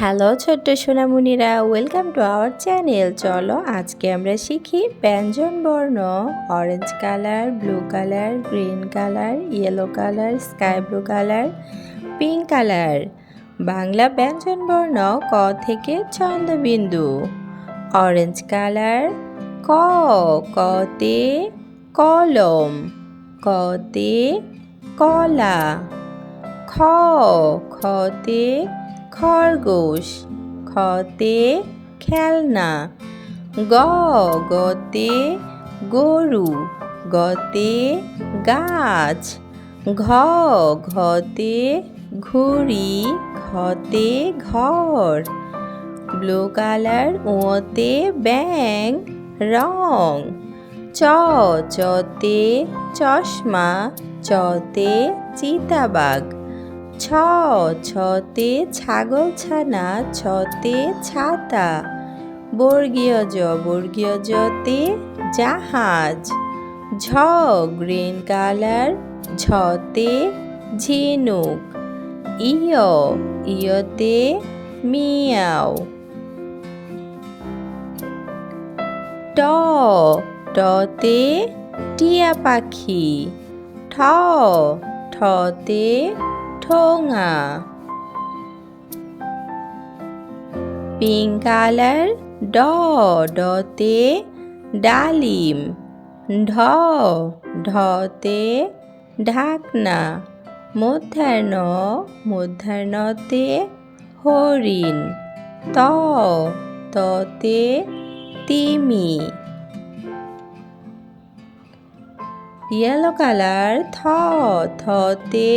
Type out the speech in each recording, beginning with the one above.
Hello ছোট্ট সোনামুনিরা welcome to our channel চলো আজকে আমরা শিখি ব্যঞ্জন বর্ণ। Orange colour blue colour green colour yellow colour sky blue colour pink colour Bangla ব্যঞ্জন বর্ণ ক থেকে ছন্দবিন্দু। অরেঞ্জ কালার ক কতে কলম কতে কলা, খ খতে খরগোশ, খতে খেলনা গ গতে গরু, গতে গাছ ঘ ঘতে ঘুড়ি, ঘতে ঘর, ব্লু কালার ওতে ব্যাং রং, চ চতে চশমা, চতে চিতাবাঘ। ছ, ছতে ছাগল ছানা, ছতে ছাতা। বর্গীয় জ, বর্গীয় জতে জাহাজ। ঝ, গ্রিন কালার ঝতে ঝিনুক। ইয়, ইয়তে মিয়াও। ট, টতে টিয়া পাখি। ঠ, ঠতে ঠোঙা। পিঙ্ক কালার ড ডতে ডালিম, ঢ ঢতে ঢাকনা, মধ্যাহ্ন মধ্যাহ্নতে হরিণ, ত ততে তিমি। ইয়েলো কালার থ থতে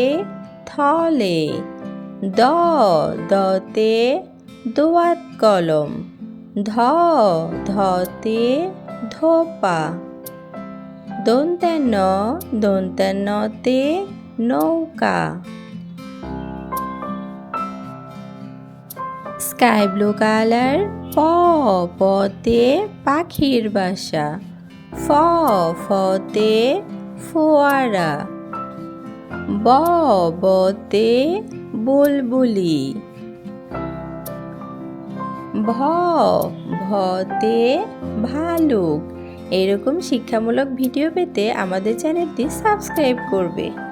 থলে। দ, দতে দোয়াত কলম। ধ, ধতে ধোপা। দন্তান্ন দন্তান্নতে নৌকা। স্কাই ব্লু কালার প পতে পাখির বাসা। ফ, ফতে ফোয়ারা। ব বতে বুলবুলি। ভ ভতে ভালুক। এরকম শিক্ষামূলক ভিডিও পেতে আমাদের চ্যানেলটি সাবস্ক্রাইব করবে।